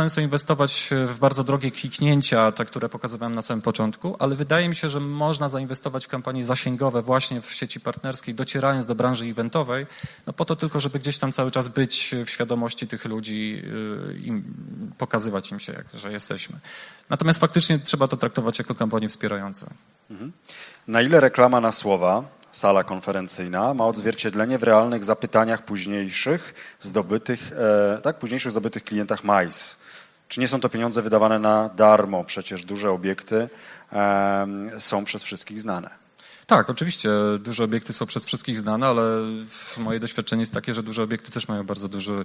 sensu inwestować w bardzo drogie kliknięcia, te, które pokazywałem na samym początku, ale wydaje mi się, że można zainwestować w kampanie zasięgowe właśnie w sieci partnerskiej, docierając do branży eventowej, no po to tylko, żeby gdzieś tam cały czas być w świadomości tych ludzi yy, i pokazywać im się, jak, że jesteśmy. Natomiast faktycznie trzeba to traktować jako kampanie wspierające. Na ile reklama na słowa, sala konferencyjna, ma odzwierciedlenie w realnych zapytaniach późniejszych zdobytych, e, tak, późniejszych zdobytych klientach MICE? Czy nie są to pieniądze wydawane na darmo? Przecież duże obiekty są przez wszystkich znane. Tak, oczywiście duże obiekty są przez wszystkich znane, ale moje doświadczenie jest takie, że duże obiekty też mają bardzo duży,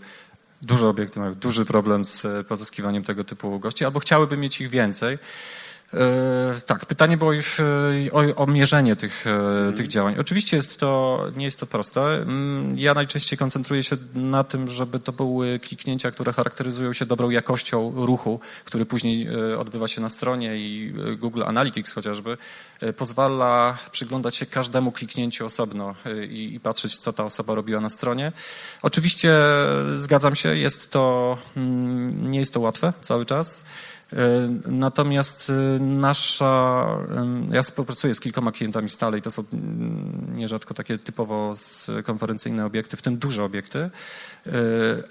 duże obiekty mają duży problem z pozyskiwaniem tego typu gości, albo chciałyby mieć ich więcej. E, Tak, pytanie było już e, o, o mierzenie tych, e, tych działań. Oczywiście jest to, nie jest to proste. Mm, Ja najczęściej koncentruję się na tym, żeby to były kliknięcia, które charakteryzują się dobrą jakością ruchu, który później odbywa się na stronie i Google Analytics chociażby pozwala przyglądać się każdemu kliknięciu osobno i, i patrzeć, co ta osoba robiła na stronie. Oczywiście zgadzam się, jest to, mm, nie jest to łatwe cały czas. E, Natomiast e, nasza, em, ja współpracuję z kilkoma klientami stale i to są mm, nierzadko takie typowo konferencyjne obiekty, w tym duże obiekty. E,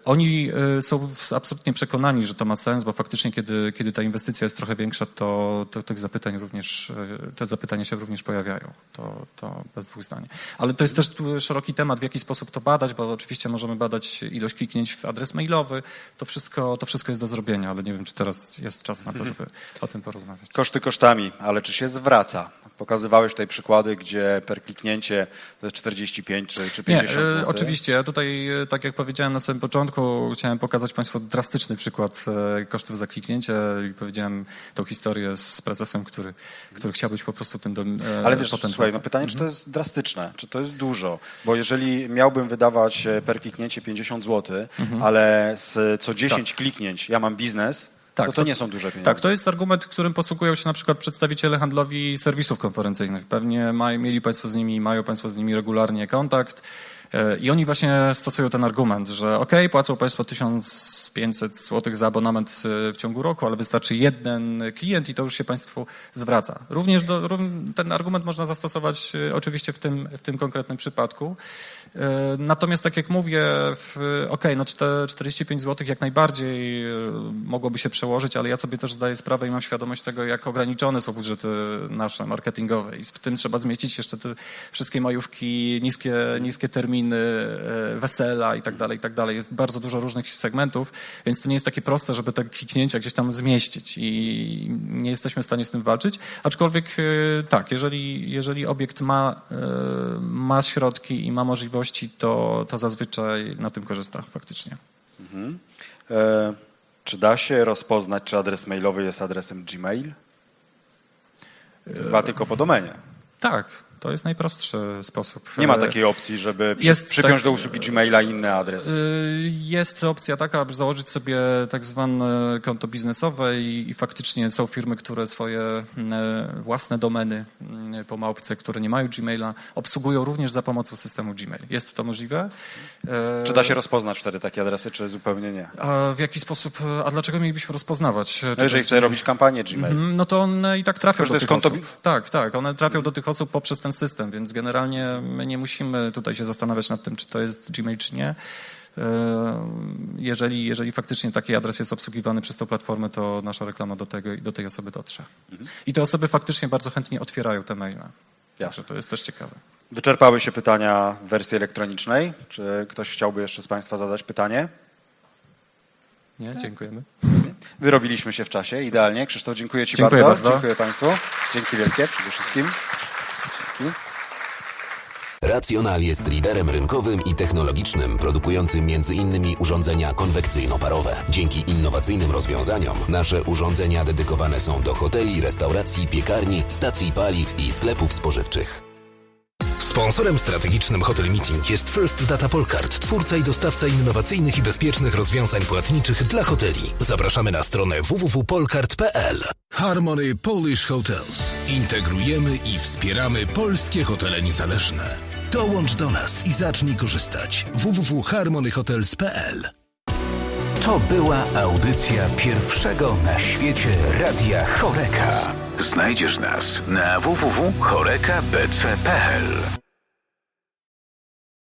Oni e, są absolutnie przekonani, że to ma sens, bo faktycznie kiedy, kiedy ta inwestycja jest trochę większa, to, to tych zapytań również, e, te zapytania się również pojawiają. To, to bez dwóch zdań. Ale to jest też szeroki temat, w jaki sposób to badać, bo oczywiście możemy badać ilość kliknięć w adres mailowy. To wszystko, to wszystko jest do zrobienia, ale nie wiem, czy teraz jest czas na to, żeby o tym porozmawiać. Koszty kosztami, ale czy się zwraca? Pokazywałeś tutaj przykłady, gdzie per kliknięcie to jest 45 czy, czy 50 Nie, e, zł. oczywiście. Ja tutaj, e, tak jak powiedziałem na samym początku, chciałem pokazać Państwu drastyczny przykład e, kosztów za kliknięcie i powiedziałem tą historię z prezesem, który, który chciał być po prostu tym dom, Ale wiesz, potem słuchaj, no pytanie, czy to jest drastyczne, czy to jest dużo? Bo jeżeli miałbym wydawać per kliknięcie 50 zł, ale z co 10 kliknięć ja mam biznes, Tak, to to nie są duże pieniądze. Tak, to jest argument, którym posługują się na przykład przedstawiciele handlowi serwisów konferencyjnych. Pewnie maj, mieli Państwo z nimi, mają Państwo z nimi regularnie kontakt. I oni właśnie stosują ten argument, że ok, płacą Państwo 1500 zł za abonament e, w ciągu roku, ale wystarczy jeden klient i to już się Państwu zwraca. Również do, ten argument można zastosować e, oczywiście w tym, w tym konkretnym przypadku. E, Natomiast tak jak mówię, ok, no czte- 45 zł jak najbardziej mogłoby się przełożyć, ale ja sobie też zdaję sprawę i mam świadomość tego, jak ograniczone są budżety nasze marketingowe i w tym trzeba zmieścić jeszcze te wszystkie majówki, niskie, niskie terminy, e, wesela i tak dalej, i tak dalej. Jest bardzo dużo różnych segmentów, więc to nie jest takie proste, żeby te kliknięcia gdzieś tam zmieścić i nie jesteśmy w stanie z tym walczyć. Aczkolwiek e, tak, jeżeli, jeżeli obiekt ma, e, ma środki i ma możliwości, to, to zazwyczaj na tym korzysta faktycznie. E, czy da się rozpoznać, czy adres mailowy jest adresem Gmail? Chyba tylko po domenie. Tak, to jest najprostszy sposób. Nie ma E, takiej opcji, żeby przy, jest przypiąć tak- do usługi Gmaila inny adres. Y, Jest opcja taka, aby założyć sobie tak zwane konto biznesowe i, i faktycznie są firmy, które swoje mm, własne domeny mm, po małpce, które nie mają Gmaila, obsługują również za pomocą systemu Gmail. Jest to możliwe. E, Czy da się rozpoznać wtedy takie adresy, czy zupełnie nie? A w jaki sposób, a dlaczego mielibyśmy rozpoznawać? No jeżeli chce robić kampanię Gmail. Mhm, No to one i tak trafią do tych konto osób. Tak, tak, one trafią do tych osób poprzez ten system, więc generalnie my nie musimy tutaj się zastanawiać nad tym, czy to jest Gmail, czy nie. E, Jeżeli, jeżeli faktycznie taki adres jest obsługiwany przez tą platformę, to nasza reklama do, tego, do tej osoby dotrze. I te osoby faktycznie bardzo chętnie otwierają te maile. Także to jest też ciekawe. Wyczerpały się pytania w wersji elektronicznej. Czy ktoś chciałby jeszcze z Państwa zadać pytanie? Nie? Dziękujemy. Wyrobiliśmy się w czasie, idealnie. Krzysztof, dziękuję Ci Dziękuję bardzo. bardzo. Dziękuję Państwu. Dzięki wielkie przede wszystkim. Dzięki. Racjonal jest liderem rynkowym i technologicznym, produkującym m.in. urządzenia konwekcyjno-parowe. Dzięki innowacyjnym rozwiązaniom nasze urządzenia dedykowane są do hoteli, restauracji, piekarni, stacji paliw i sklepów spożywczych. Sponsorem strategicznym Hotel Meeting jest First Data Polkart, twórca i dostawca innowacyjnych i bezpiecznych rozwiązań płatniczych dla hoteli. Zapraszamy na stronę www.polkart.pl. Harmony Polish Hotels. Integrujemy i wspieramy polskie hotele niezależne. Dołącz do nas i zacznij korzystać. www.harmonyhotels.pl To była audycja pierwszego na świecie Radia Choreka. Znajdziesz nas na www.chorekabc.pl